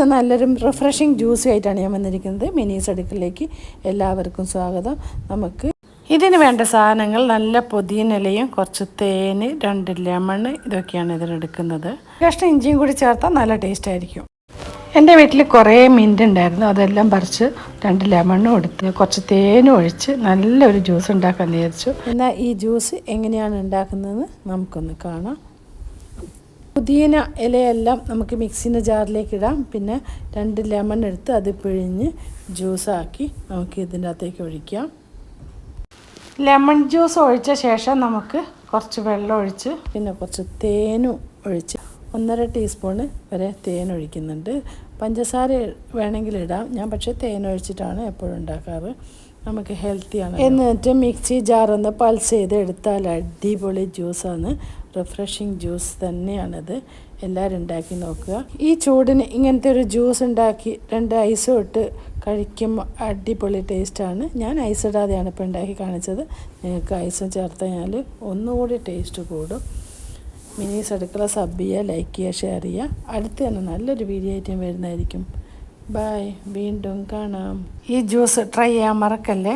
ഇന്ന് നല്ലൊരു refreshing juice ആയിട്ടാണ് ഞാൻ വന്നിരിക്കുന്നത്. മിനീസ് അടുക്കളയിലേക്ക് എല്ലാവർക്കും സ്വാഗതം. നമുക്ക് ഇതിന് വേണ്ട സാധനങ്ങൾ നല്ല പുതിയനിലയും കുറച്ച് തേന് രണ്ട് ലെമൺ ഇതൊക്കെയാണ് ഇതിനെടുക്കുന്നത് കഷ്ണം ഇഞ്ചിയും കൂടി ചേർത്താൽ നല്ല ടേസ്റ്റ് ആയിരിക്കും. എന്റെ വീട്ടിൽ കുറേ മിന്റ് ഉണ്ടായിരുന്നു. അതെല്ലാം പറിച്ച് രണ്ട് ലെമണും എടുത്ത് കുറച്ച് തേനും ഒഴിച്ച് നല്ലൊരു ജ്യൂസ് ഉണ്ടാക്കാൻ വിചാരിച്ചു. എന്നാൽ ഈ ജ്യൂസ് എങ്ങനെയാണ് ഉണ്ടാക്കുന്നതെന്ന് നമുക്കൊന്ന് കാണാം. പുതിന ഇലയെല്ലാം നമുക്ക് മിക്സിന്റെ ജാറിലേക്ക് ഇടാം. പിന്നെ രണ്ട് ലെമൺ എടുത്ത് അത് പിഴിഞ്ഞ് ജ്യൂസാക്കി നമുക്ക് ഇതിന്റെ അകത്തേക്ക് ഒഴിക്കാം. ലെമൺ ജ്യൂസ് ഒഴിച്ച ശേഷം നമുക്ക് കുറച്ച് വെള്ളം ഒഴിച്ച് പിന്നെ കുറച്ച് തേനും ഒഴിച്ച് ഒന്നര ടീസ്പൂണ് വരെ തേൻ ഒഴിക്കുന്നുണ്ട്. പഞ്ചസാര വേണമെങ്കിൽ ഇടാം. ഞാൻ പക്ഷേ തേൻ ഒഴിച്ചിട്ടാണ് എപ്പോഴും ഉണ്ടാക്കാറ്. നമുക്ക് ഹെൽത്തിയാണ് എന്നിട്ട് മിക്സി ജാറൊന്ന് പൾസ് ചെയ്ത് എടുത്താൽ അടിപൊളി ജ്യൂസാണ്. റിഫ്രഷിങ് ജ്യൂസ് തന്നെയാണത്. എല്ലാവരും ഉണ്ടാക്കി നോക്കുക. ഈ ചൂടിന് ഇങ്ങനത്തെ ഒരു ജ്യൂസ് ഉണ്ടാക്കി രണ്ട് ഐസും ഇട്ട് കഴിക്കുമ്പോൾ അടിപൊളി ടേസ്റ്റാണ് ഞാൻ ഐസ് ഇടാതെയാണ് ഇപ്പോൾ ഉണ്ടാക്കി കാണിച്ചത്. നിങ്ങൾക്ക് ഐസും ചേർത്ത് കഴിഞ്ഞാൽ ഒന്നുകൂടി ടേസ്റ്റ് കൂടും. മിനീസ് അടുക്കള സബ് ചെയ്യുക ലൈക്ക് ചെയ്യുക ഷെയർ ചെയ്യുക. അടുത്ത് തന്നെ നല്ലൊരു വീഡിയോ ഐറ്റം വരുന്നതായിരിക്കും. ബായ് വീണ്ടും കാണാം. ഈ ജ്യൂസ് ട്രൈ ചെയ്യാൻ മറക്കല്ലേ?